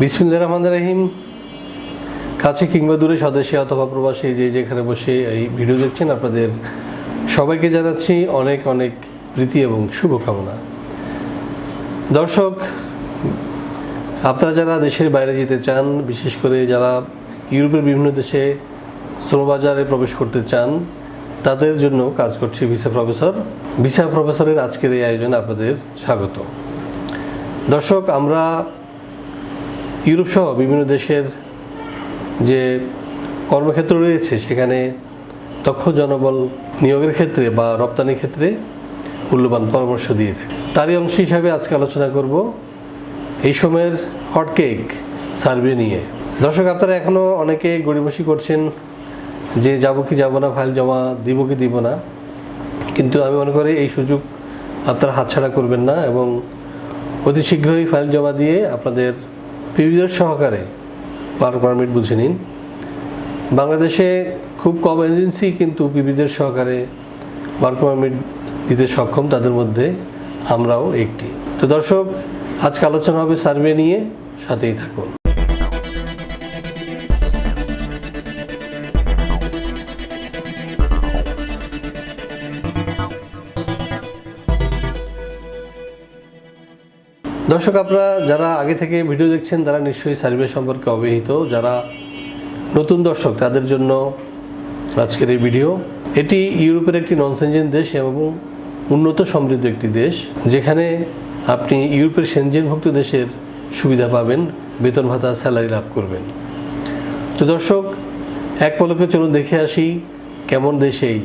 বিসমিল্লা রহমান রহিম। কাছে কিংবা দূরে স্বদেশে অথবা প্রবাসী যে যেখানে বসে এই ভিডিও দেখছেন, আপনাদের সবাইকে জানাচ্ছি অনেক অনেক প্রীতি এবং শুভকামনা। দর্শক, আপনারা যারা দেশের বাইরে যেতে চান, বিশেষ করে যারা ইউরোপের বিভিন্ন দেশে শ্রমবাজারে প্রবেশ করতে চান, তাদের জন্য কাজ করছে ভিসা প্রফেসর। ভিসা প্রফেসরের আজকের এই আয়োজনে আপনাদের স্বাগত। দর্শক, আমরা ইউরোপ সহ বিভিন্ন দেশের যে কর্মক্ষেত্র রয়েছে, সেখানে দক্ষ জনবল নিয়োগের ক্ষেত্রে বা রপ্তানির ক্ষেত্রে মূল্যবান পরামর্শ দিয়ে থাকে। তারই অংশ হিসাবে আজকে আলোচনা করব এই সময়ের হটকেক সার্ভে নিয়ে। দর্শক, আপনারা এখনও অনেকে গড়িবসি করছেন যে যাব কি যাব না, ফাইল জমা দিব কি দিব না, কিন্তু আমি মনে করি এই সুযোগ আপনারা হাতছাড়া করবেন না এবং অতি শীঘ্রই ফাইল জমা দিয়ে আপনাদের পিভিদের সহকারে ওয়ার্ক পারমিট বুঝে নিন। বাংলাদেশে খুব কম এজেন্সি কিন্তু পিবিদের সহকারে ওয়ার্ক পারমিট দিতে সক্ষম, তাদের মধ্যে আমরাও একটি। তো দর্শক, আজকে আলোচনা হবে সার্ভে নিয়ে, সাথেই থাকুন। দর্শক, আপনারা যারা আগে থেকে ভিডিও দেখছেন, তারা নিশ্চয়ই সার্ভে সম্পর্কে অবহিত। যারা নতুন দর্শক, তাদের জন্য আজকের এই ভিডিও। এটি ইউরোপের একটি নন সেনজেন দেশ এবং উন্নত সমৃদ্ধ একটি দেশ, যেখানে আপনি ইউরোপের সেনজেনভুক্ত দেশের সুবিধা পাবেন, বেতন ভাতা, স্যালারি লাভ করবেন। তো দর্শক, এক পলকে চলুন দেখে আসি কেমন দেশ এই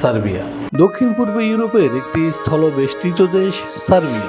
সার্বিয়া। দক্ষিণ পূর্ব ইউরোপের একটি স্থলবেষ্টিত দেশ সার্বিয়া।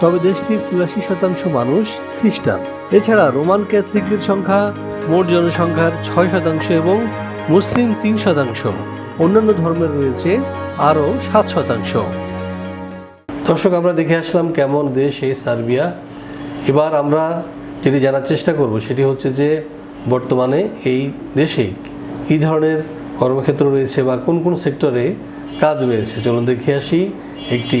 তবে দেশটির চুরাশি শতাংশ মানুষ খ্রিস্টান। এছাড়া রোমান ক্যাথলিকদের সংখ্যা মোট জনসংখ্যার ছয় শতাংশ এবং মুসলিম তিন শতাংশ। অন্যান্য ধর্মের রয়েছে আরও সাত শতাংশ। দর্শক, আমরা দেখে আসলাম কেমন দেশ এই সার্বিয়া। এবার আমরা যেটি জানার চেষ্টা করব সেটি হচ্ছে যে, বর্তমানে এই দেশে কী ধরনের কর্মক্ষেত্র রয়েছে বা কোন কোন সেক্টরে কাজ রয়েছে? চলুন দেখে আসি একটি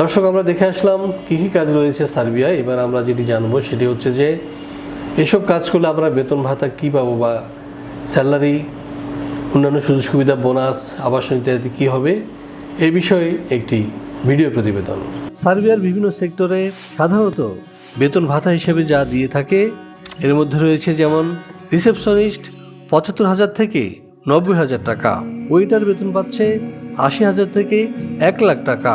দর্শক, আমরা দেখে আসলাম কী কী কাজ রয়েছে সার্বিয়ায়। এবার আমরা যেটি জানব সেটি হচ্ছে যে এসব কাজ করলে আমরা বেতন ভাতা কী পাবো বা স্যালারি, অন্যান্য সুযোগ সুবিধা, বোনাস, আবাসন ইত্যাদি কী হবে এই বিষয়ে একটি ভিডিও প্রতিবেদন। সার্বিয়ার বিভিন্ন সেক্টরে সাধারণত বেতন ভাতা হিসেবে যা দিয়ে থাকে, এর মধ্যে রয়েছে যেমন রিসেপশনিস্ট পঁচাত্তর হাজার থেকে নব্বই হাজার টাকা, ওয়েটার বেতন পাচ্ছে আশি হাজার থেকে এক লাখ টাকা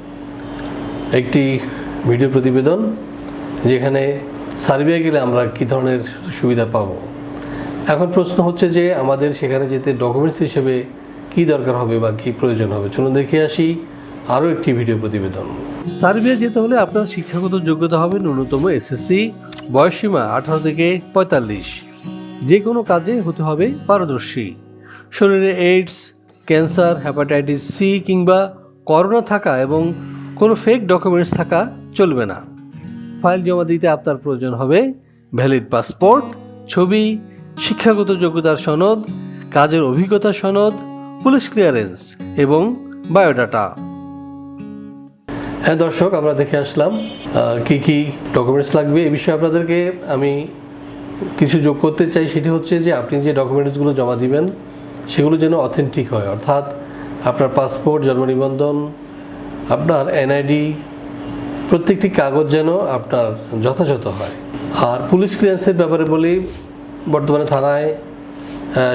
একটি ভিডিও প্রতিবেদন যেখানে সার্বিয়া গেলে আমরা কী ধরনের সুবিধা পাব? এখন প্রশ্ন হচ্ছে যে আমাদের সেখানে যেতে ডকুমেন্টস হিসেবে কী দরকার হবে বা কী প্রয়োজন হবে? চলুন দেখে আসি আরও একটি ভিডিও প্রতিবেদন। সার্বিয়া যেতে হলে আপনার শিক্ষাগত যোগ্যতা হবে ন্যূনতম এসএসসি, বয়সসীমা আঠারো থেকে পঁয়তাল্লিশ। যে কোনো কাজে হতে হবে পারদর্শী। শরীরে এইডস ক্যান্সার হ্যাপাটাইটিস সি কিংবা করোনা থাকা এবং কোনো ফেক ডকুমেন্টস থাকা চলবে না। ফাইল জমা দিতে আপনার প্রয়োজন হবে ভ্যালিড পাসপোর্ট ছবি, শিক্ষাগত যোগ্যতার সনদ, কাজের অভিজ্ঞতা সনদ পুলিশ ক্লিয়ারেন্স এবং বায়োডাটা হ্যাঁ দর্শক, আমরা দেখে আসলাম কি কি ডকুমেন্টস লাগবে। এই বিষয়ে আপনাদেরকে আমি কিছু যোগ করতে চাই। সেটি হচ্ছে যে, আপনি যে ডকুমেন্টসগুলো জমা দিবেন, সেগুলো যেন অথেন্টিক হয়। অর্থাৎ আপনার পাসপোর্ট জন্ম নিবন্ধন আপনার এনআইডি প্রত্যেকটি কাগজ যেন আপনার যথাযথ হয়। আর পুলিশ ক্লিয়ারেন্সের ব্যাপারে বলি, বর্তমানে থানায়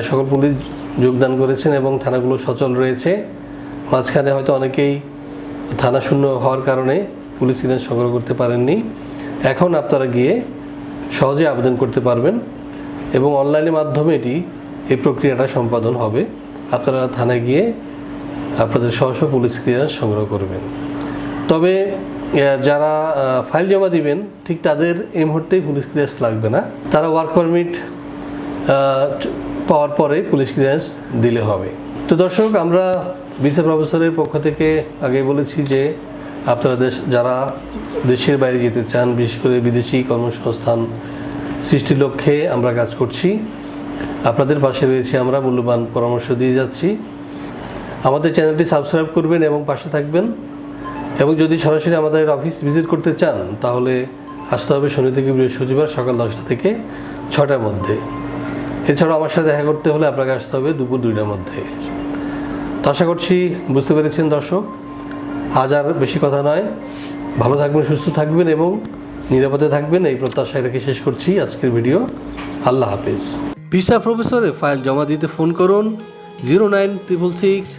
সকল পুলিশ যোগদান করেছেন এবং থানাগুলো সচল রয়েছে। মাঝখানে হয়তো অনেকেই থানা শূন্য হওয়ার কারণে পুলিশ ক্লিয়ারেন্স সংগ্রহ করতে পারেননি। এখন আপনারা গিয়ে সহজে আবেদন করতে পারবেন এবং অনলাইনের মাধ্যমে এটি, এই প্রক্রিয়াটা সম্পাদন হবে। আপনারা থানায় গিয়ে আপনাদের সহস পুলিশ ক্লিয়ারেন্স সংগ্রহ করবেন। তবে যারা ফাইল জমা দিবেন, ঠিক তাদের এই মুহূর্তেই পুলিশ ক্লিয়ারেন্স লাগবে না। তারা ওয়ার্ক পারমিট পাওয়ার পরে পুলিশ ক্লিয়ারেন্স দিলে হবে। তো দর্শক, আমরা ভিসা প্রফেসরের পক্ষ থেকে আগে বলেছি যে, আপনারা দেশ, যারা দেশের বাইরে যেতে চান, বিশেষ করে বিদেশি কর্মসংস্থান সৃষ্টির লক্ষ্যে আমরা কাজ করছি, আপনাদের পাশে রয়েছে আমরা, মূল্যবান পরামর্শ দিয়ে যাচ্ছি। আমাদের চ্যানেলটি সাবস্ক্রাইব করবেন এবং পাশে থাকবেন। এবং যদি সরাসরি আমাদের অফিস ভিজিট করতে চান, তাহলে আসতে হবে শনি থেকে বৃহস্পতিবার সকাল দশটা থেকে ছটার মধ্যে। এছাড়াও আমার সাথে দেখা করতে হলে আপনাকে আসতে হবে দুপুর দুইটার মধ্যে। তো আশা করছি বুঝতে পেরেছেন দর্শক। আজ আর বেশি কথা নয়। ভালো থাকবেন, সুস্থ থাকবেন এবং নিরাপদে থাকবেন। এই প্রত্যাশায় রেখে শেষ করছি আজকের ভিডিও। আল্লাহ হাফিজ। ভিসা প্রফেসরে ফাইল জমা দিতে ফোন করুন। Zero nine triple six